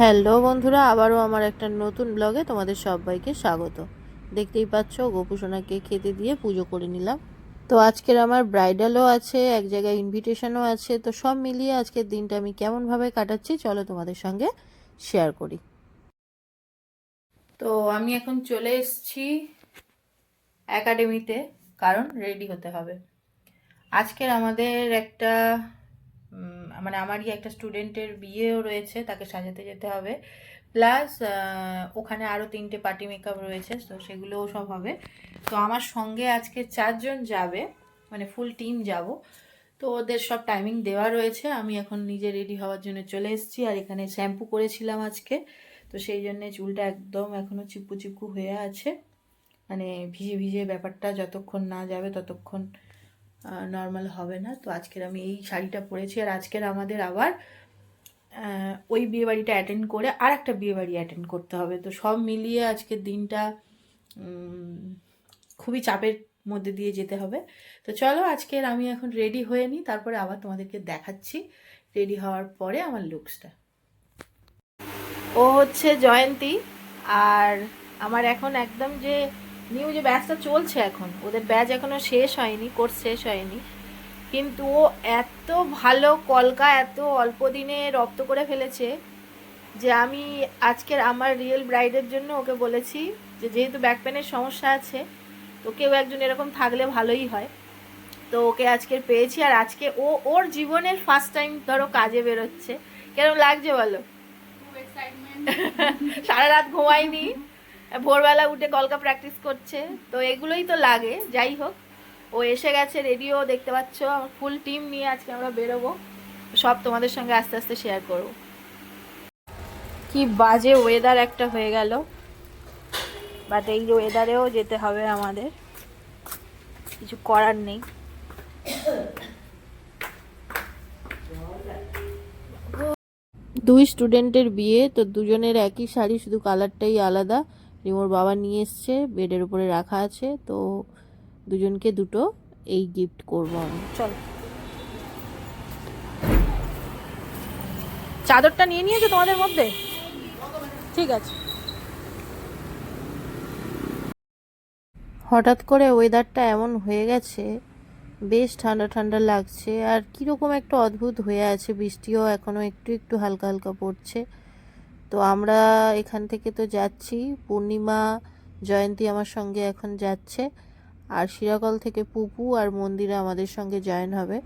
Hello বন্ধুরা, আবারও আমার একটা নতুন ব্লগে তোমাদের সবাইকে স্বাগত। দেখতেই পাচ্ছ গোপুসোনাকে খেতে দিয়ে পুজো করে নিলাম। তো আজকের আমার ব্রাইডালও আছে, এক জায়গায় ইনভিটেশনও আছে, তো সব মিলিয়ে আজকের দিনটা আমি কেমনভাবে কাটাচ্ছি চলো তোমাদের সঙ্গে শেয়ার করি। তো আমি এখন চলে এসছি একাডেমিতে কারণ রেডি হতে হবে। আজকের আমাদের একটা মানে আমারই একটা স্টুডেন্টের বিয়েও রয়েছে, তাকে সাজাতে যেতে হবে। প্লাস ওখানে আরও তিনটে পার্টি মেকআপ রয়েছে, তো সেগুলোও সব হবে। তো আমার সঙ্গে আজকে চারজন যাবে মানে ফুল টিম যাব। তো ওদের সব টাইমিং দেওয়া রয়েছে, আমি এখন নিজে রেডি হওয়ার জন্য চলে এসেছি, আর এখানে শ্যাম্পু করেছিলাম আজকে। তো সেই জন্যে চুলটা একদম এখনও চিপকু চিপকু হয়ে আছে। মানে ভিজে ভিজে ব্যাপারটা যতক্ষণ না যাবে ততক্ষণ নর্মাল হবে না। তো আজকের আমি এই শাড়িটা পরেছি আর আজকের আমাদের আবার ওই বিয়েবাড়িটা অ্যাটেন্ড করে আর একটা বিয়েবাড়ি অ্যাটেন্ড করতে হবে। তো সব মিলিয়ে আজকের দিনটা খুবই চাপের মধ্যে দিয়ে যেতে হবে। তো চলো আজকের আমি এখন রেডি হয়ে নিই, তারপরে আবার তোমাদেরকে দেখাচ্ছি। রেডি হওয়ার পরে আমার লুকসটা ও হচ্ছে জয়ন্তী, আর আমার এখন একদম যে নিউ যে ব্যাচটা চলছে এখন ওদের ব্যাচ এখনও শেষ হয়নি কোর্স শেষ হয়নি। কিন্তু ও এত ভালো কলকা এত অল্প দিনে রপ্ত করে ফেলেছে যে আমি আজকের আমার রিয়েল ব্রাইডের জন্য ওকে বলেছি যে যেহেতু ব্যাক পেনের সমস্যা আছে তো কেউ একজন এরকম থাকলে ভালোই হয়। তো ওকে আজকের পেয়েছি আর আজকে ও ওর জীবনের ফার্স্ট টাইম ধরো কাজে বেরোচ্ছে। কেরম লাগছে বলো? সারা রাত ঘুমায়নি। ভোরবেলা উঠে কলকা প্র্যাকটিস করছে, তো এগুলোই তো লাগে, যাই হোক। ও এসে গেছে রেডিও দেখতে পাচ্ছ, আমার ফুল টিম নিয়ে আজকে আমরা বেরোবো। সব তোমাদের সঙ্গে আস্তে আস্তে শেয়ার করব। কি বাজে ওয়েদার একটা হয়ে গেল। বাট এই ওয়েদারেও যেতে হবে আমাদের। কিছু করার নেই। দুই স্টুডেন্টের বিয়ে, তো দুজনের একই শাড়ি, শুধু কালারটাই আলাদা। রিমোর বাবা নিয়ে এসছে বেডের উপরে রাখা আছে তো দুজনকে দুটো এই গিফট করব আমি। চল। চাদরটা নিয়ে নিয়েছো তোমাদের মধ্যে? ঠিক আছে। হঠাৎ করে ওয়েদারটা এমন হয়ে গেছে বেশ ঠান্ডা ঠান্ডা লাগছে আর কীরকম একটা অদ্ভুত হয়ে আছে বৃষ্টিও এখনও একটু একটু হালকা হালকা পড়ছে। তো আমরা এখান থেকে তো যাচ্ছি। পূর্ণিমা জয়ন্তী আমার সঙ্গে এখন যাচ্ছে। আর শিরাকল থেকে পুপু আর মন্দিরা আমাদের সঙ্গে জয়েন হবে।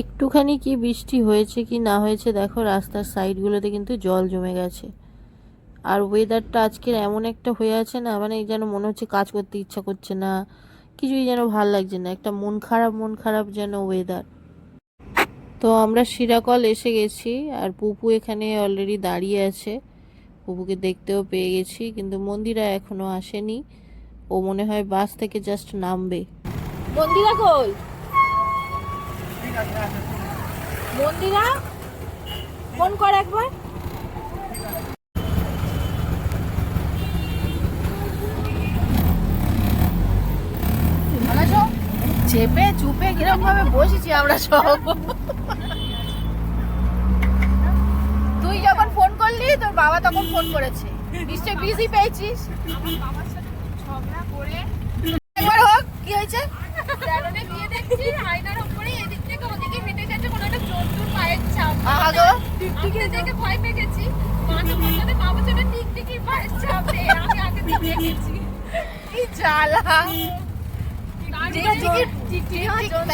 একটুখানি কি বৃষ্টি হয়েছে কি না হয়েছে দেখো, রাস্তার সাইডগুলোতে কিন্তু জল জমে গেছে। আর ওয়েদারটা আজকের এমন একটা হয়ে আছে না মানে যেন মনে হচ্ছে কাজ করতে ইচ্ছা করছে না, কিছুই যেন ভালো লাগছে না, একটা মন খারাপ মন খারাপ যেন ওয়েদার তো আমরা শিরাকল এসে গেছি, আর পুপু এখানে অলরেডি দাঁড়িয়ে আছে। পুপুকে দেখতেও পেয়ে গেছি, কিন্তু মন্দিরা এখনও আসেনি। ও মনে হয় বাস থেকে জাস্ট নামবে। মন্দিরা কই? মন্দিরা? ফোন কর একবার। চেপে চুপে কীরকম ভাবে বসেছি আমরা সব তুই যখন ফোন করলি তোর বাবা তখন ফোন করেছে নিশ্চয় বিজি পেয়েছিস একবার হোক কি হয়েছে আগো কি জ্বালা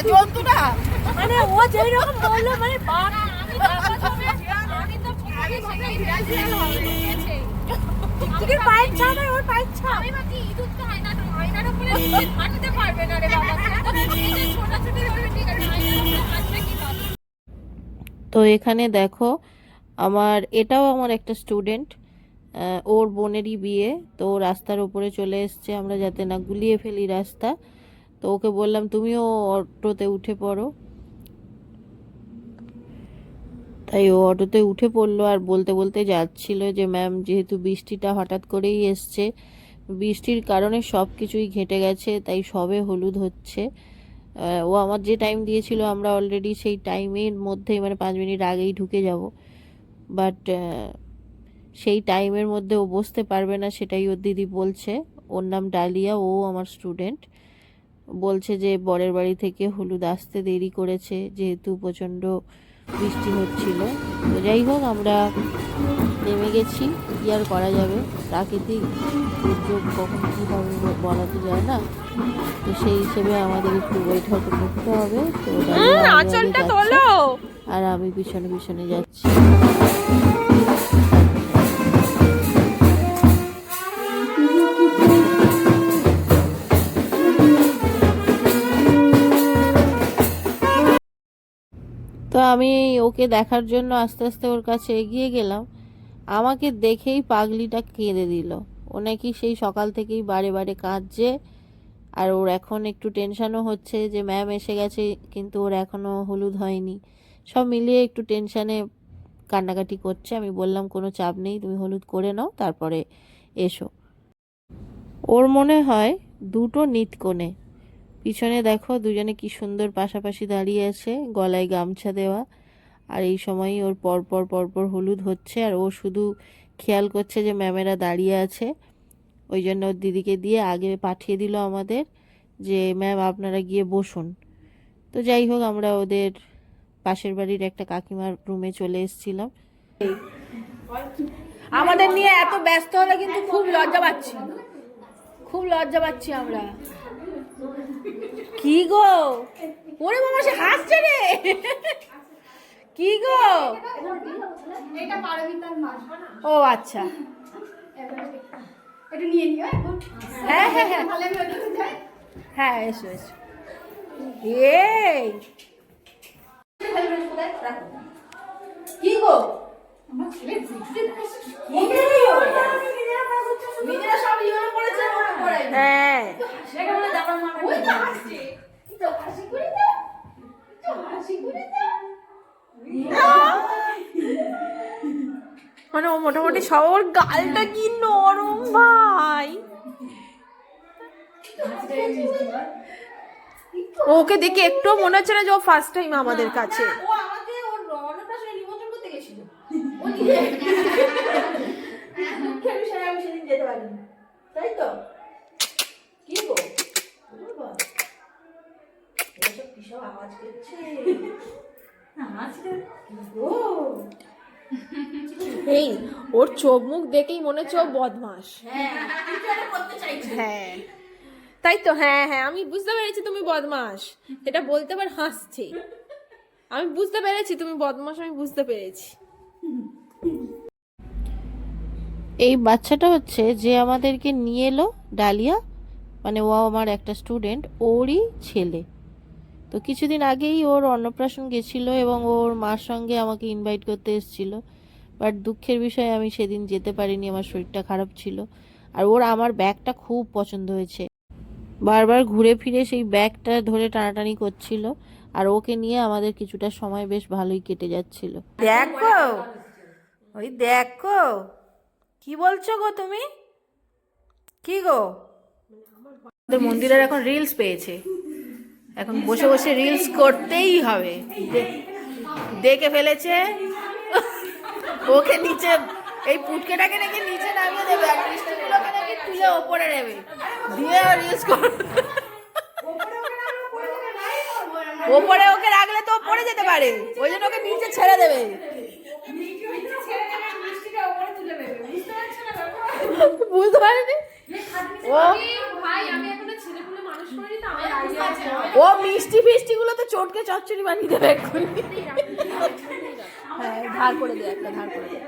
জন্তু মানে ও যেই রকম বলল মানে বাপ টিকির পায়ের ছাপ আর ওর পায়ের ছাপ। আমি ভাবছি ইঁদুর তো আয়না আয়নার উপরে হাঁটতে পারবে না রে বাবা। ছোটাছুটি করবে ঠিক আছে আয়নার হাঁটবে কি তো এখানে দেখো আমার এটাও আমার একটা স্টুডেন্ট ওর বোনেরই বিয়ে। তো রাস্তার উপরে চলে এসছে আমরা যাতে না গুলিয়ে ফেলি রাস্তা। তো ওকে বললাম তুমিও অটোতে উঠে পড়ো। তাই ও অটোতে উঠে পড়ল আর বলতে বলতে যাচ্ছিল যে, ম্যাম, যেহেতু বৃষ্টিটা হঠাৎ করেই এসছে, বৃষ্টির কারণে সব কিছুই ঘেঁটে গেছে, তাই সবে হলুদ হচ্ছে। ও আমার যে টাইম দিয়েছিল, আমরা অলরেডি সেই টাইমের মধ্যেই মানে পাঁচ মিনিট আগেই ঢুকে যাব। বাট সেই টাইমের মধ্যে ও বসতে পারবে না, সেটাই ওর দিদি বলছে। ওর নাম ডালিয়া, ও আমার স্টুডেন্ট বলছে যে, বরের বাড়ি থেকে হলুদ আসতে দেরি করেছে, যেহেতু প্রচণ্ড বৃষ্টি হচ্ছিল। তো যাই হোক আমরা নেমে গেছি। কী আর করা যাবে? প্রাকৃতিক দুর্যোগ কখন কী হবে বলা তো যায় না। তো সেই হিসেবে আমাদের একটু বৈঠক করতে হবে। তো আর আমি পিছনে পিছনে যাচ্ছি। আমি ওকে দেখার জন্য আস্তে আস্তে ওর কাছে এগিয়ে গেলাম। আমাকে দেখেই পাগলিটা কেঁদে দিল। ও নাকি সেই সকাল থেকেই বারে বারে কাঁদছে। আর ওর এখন একটু টেনশানও হচ্ছে যে ম্যাম এসে গেছে। কিন্তু ওর এখনও হলুদ হয়নি। সব মিলিয়ে একটু টেনশানে কান্নাকাটি করছে। আমি বললাম, কোনো চাপ নেই, তুমি হলুদ করে নাও, তারপরে এসো। ওর মনে হয় দুটো নিতকোণে পিছনে দেখো দুজনে কি সুন্দর পাশাপাশি দাঁড়িয়ে আছে, গলায় গামছা দেওয়া। আর এই সময়ই ওর পরপর পরপর হলুদ হচ্ছে, আর ও শুধু খেয়াল করছে যে ম্যামেরা দাঁড়িয়ে আছে। ওই জন্য ওর দিদিকে দিয়ে আগে পাঠিয়ে দিল আমাদের যে, ম্যাম, আপনারা গিয়ে বসুন। তো যাই হোক, আমরা ওদের পাশের বাড়ির একটা কাকিমার রুমে চলে এসেছিলাম। আমাদের নিয়ে এত ব্যস্ত হলে কিন্তু খুব লজ্জা পাচ্ছি। খুব লজ্জা পাচ্ছি আমরা। কি গো? ওরে বাবা সে হাসছে রে। কি গো? এটা পারমিতার মা ও আচ্ছা। এটা নিয়ে নিও হ্যাঁ? হ্যাঁ হ্যাঁ যাই। হ্যাঁ এসো এসো। এই। কি গো? আমার ছেলে বুঝতে নিজেরা সব ইয়ে করেছে হ্যাঁ। সেটা বলে জামা মারা ওই তো হাসছে তো হাসি করে দাও। তো হাসি করে দাও। মানে ও মোটামুটি সব ওর গালটা কি নরম ভাই? ওকে দেখে একটু মনে হচ্ছে না যে ও ফার্স্ট টাইম আমাদের কাছে ও আমাকে ওর অন্নপ্রাশনে নিমন্ত্রণ করতে গেছিল দুঃখের বিষয়ে আমি সেদিন যেতে পারিনি। তাই তো? কি গো? এসব কিসব আওয়াজ করছে? এই ওর চোখ মুখ দেখেই মনে হচ্ছে ও বদমাস হ্যাঁ হ্যাঁ। তাই তো হ্যাঁ হ্যাঁ আমি বুঝতে পেরেছি তুমি বদমাস এটা বলতে পার হাসছে। আমি বুঝতে পেরেছি তুমি বদমাস আমি বুঝতে পেরেছি। এই বাচ্চাটা হচ্ছে যে আমাদেরকে নিয়ে এলো ডালিয়া মানে ও আমার একটা স্টুডেন্ট ওরই ছেলে। তো কিছুদিন আগেই ওর অন্নপ্রাশন গেছিল এবং ওর মার সঙ্গে আমাকে ইনভাইট করতে এসেছিল। বাট দুঃখের বিষয়ে, আমি সেদিন যেতে পারিনি, আমার শরীরটা খারাপ ছিল। আর ওর আমার ব্যাগটা খুব পছন্দ হয়েছে। বারবার ঘুরে ফিরে সেই ব্যাগটা ধরে টানাটানি করছিল। আর ওকে নিয়ে আমাদের কিছুটা সময় বেশ ভালোই কেটে যাচ্ছিল। দেখো ওই দেখো। কি বলছো গো তুমি? কি গো? মন্দিরের এখন রিলস পেয়েছে। এখন বসে বসে রিলস করতেই হবে। দেখে ফেলেছে। ওকে নিচে, এই পুটকেটাকে নাকি নিচে নামিয়ে দেবে নাকি তুলে ওপরে নেবে। দিয়ে রিলস কর। ওপরে ওকে রাখলে তো পড়ে যেতে পারে। ওই জন্য ওকে নিচে ছেড়ে দেবে বুঝতে পারিনি ও ভাই আমি এখনও ছেলে পুলে মানুষ করিনি তো আমার আইডিয়া আছে। ও মিষ্টি ফিষ্টি গুলো তো চটকে চচ্চড়ি বানিয়ে দেবে এক্ষুনি। হ্যাঁ ধার করে দে একটা ধার করে দে।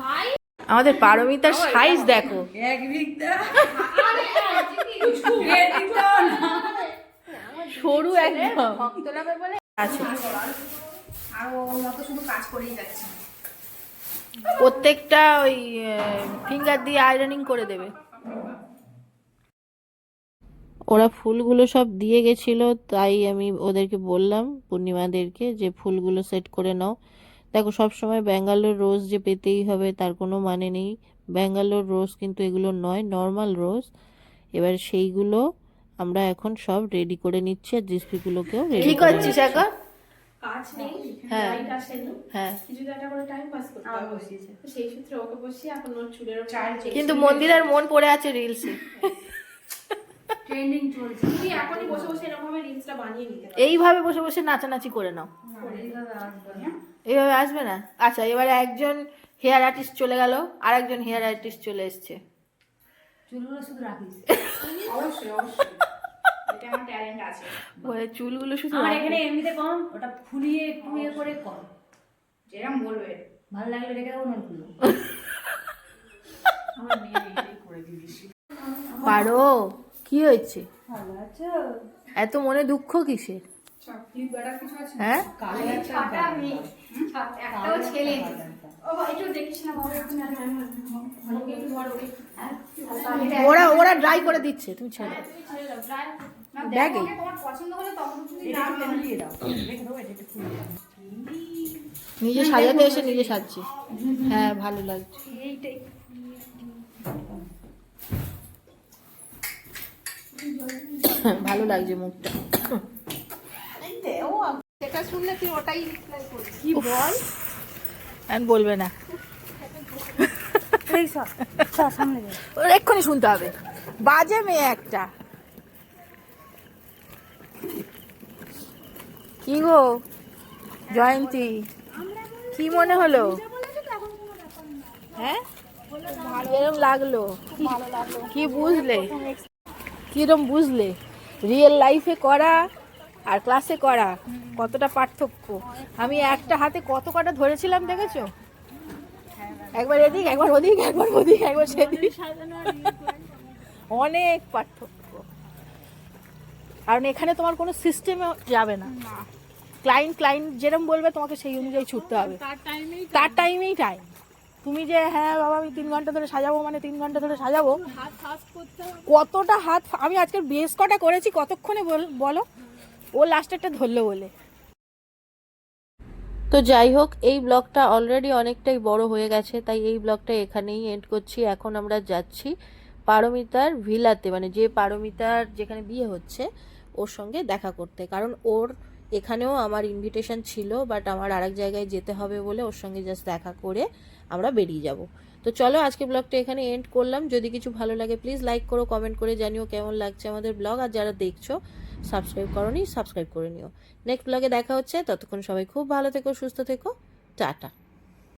ভাই। আমাদের পারমিতার সাইজ দেখো। সরু একদম। আছে প্রত্যেকটা ওই ফিঙ্গার দিয়ে আয়রনিং করে দেবে। ওরা ফুলগুলো সব দিয়ে গেছিল তাই আমি ওদেরকে বললাম পূর্ণিমাদেরকে যে ফুলগুলো সেট করে নাও। দেখো সব সময় ব্যাঙ্গালোর রোজ যে পেতেই হবে তার কোনো মানে নেই। ব্যাঙ্গালোর রোজ কিন্তু এগুলো নয় নর্মাল রোজ এবার সেইগুলো আমরা এখন সব রেডি করে নিচ্ছি আর জিসপিগুলোকেও রেডি করছিস এখন? কাজ নেই হ্যাঁ। লাইট আসেনি। হ্যাঁ। কিছু একটা করে টাইম পাস করতে বসিয়েছে। সেই সূত্রে ওকে বসিয়ে এখন ওর চুলের কিন্তু মন্দিরের মন পড়ে আছে রিলসে ট্রেন্ডিং চলছে। তুমি এখনই বসে বসে এরকম ভাবে রিলসটা বানিয়ে নিতে পারো। এইভাবে বসে বসে নাচানাচি করে নাও। এইভাবে আসবে হ্যাঁ এইভাবে আসবে না? আচ্ছা এবারে একজন হেয়ার আর্টিস্ট চলে গেল আর একজন হেয়ার আর্টিস্ট চলে এসছে। চুলগুলো শুধু রাখিস। অবশ্যই অবশ্যই। আমার ট্যালেন্ট আছে বলে চুলগুলো শুধু আমার এখানে এমনিতে কম ওটা ফুলিয়ে একটু ইয়ে করে কর যেরকম বলবে ভালো লাগলে রেখে দেবো না ফুলো আমার মেয়ে এইটাই করে দিই পারো কি হয়েছে ভালো আছো এত মনে দুঃখ কিসের হ্যাঁ ওরা ওরা ড্রাই করে দিচ্ছে তুমি ছেড়ে ব্যাগে? নিজে সাজাতে এসে নিজে সাজছি। হ্যাঁ ভালো লাগছে। ভালো লাগছে মুখটা। সেটা শুনলে তুই ওটাই কি বল? আর বলবে না। এক্ষুনি শুনতে হবে। বাজে মেয়ে একটা। কি গো? জয়ন্তী, কি মনে হলো? হ্যাঁ? কিরম লাগল? কি বুঝলে? কিরম বুঝলে? রিয়েল লাইফে করা আর ক্লাসে করা, কতটা পার্থক্য? আমি একটা হাতে কত কটা ধরেছিলাম দেখেছ? একবার এদিক, একবার ওদিক একবার ওদিক, একবার সেদিক। অনেক পার্থক্য। কারণ এখানে তোমার কোনো সিস্টেমে যাবে না। ক্লায়েন্ট ক্লায়েন্ট যেরকম বলবে তোমাকে সেই অনুযায়ী ছুটতে হবে। তার টাইমেই টাইম তুমি যে হ্যাঁ বাবা আমি তিন ঘণ্টা ধরে সাজাবো মানে তিন ঘণ্টা ধরে সাজাবো। কতটা হাত আমি আজকে বেশ কটা করেছি কতক্ষণে বল- বলো? ও লাস্টেরটা ধরলো বলে। তো যাই হোক এই ব্লগটা অলরেডি অনেকটাই বড় হয়ে গেছে তাই এই ব্লগটা এখানেই এন্ড করছি। এখন আমরা যাচ্ছি পারমিতার ভিলাতে মানে যে পারমিতার যেখানে বিয়ে হচ্ছে ওর সঙ্গে দেখা করতে। কারণ ওর এখানেও আমার ইনভিটেশন ছিল বাট আমার আরেক জায়গায় যেতে হবে বলে ওর সঙ্গে জাস্ট দেখা করে আমরা বেরিয়ে যাব। তো চলো আজকে ব্লগটা এখানে এন্ড করলাম। যদি কিছু ভালো লাগে প্লিজ লাইক করো কমেন্ট করে জানিও কেমন লাগছে আমাদের ব্লগ আর যারা দেখছ সাবস্ক্রাইব করোনি সাবস্ক্রাইব করে নিও। নেক্সট ব্লগে দেখা হচ্ছে। ততক্ষণ সবাই খুব ভালো থেকো, সুস্থ থেকো। টাটা।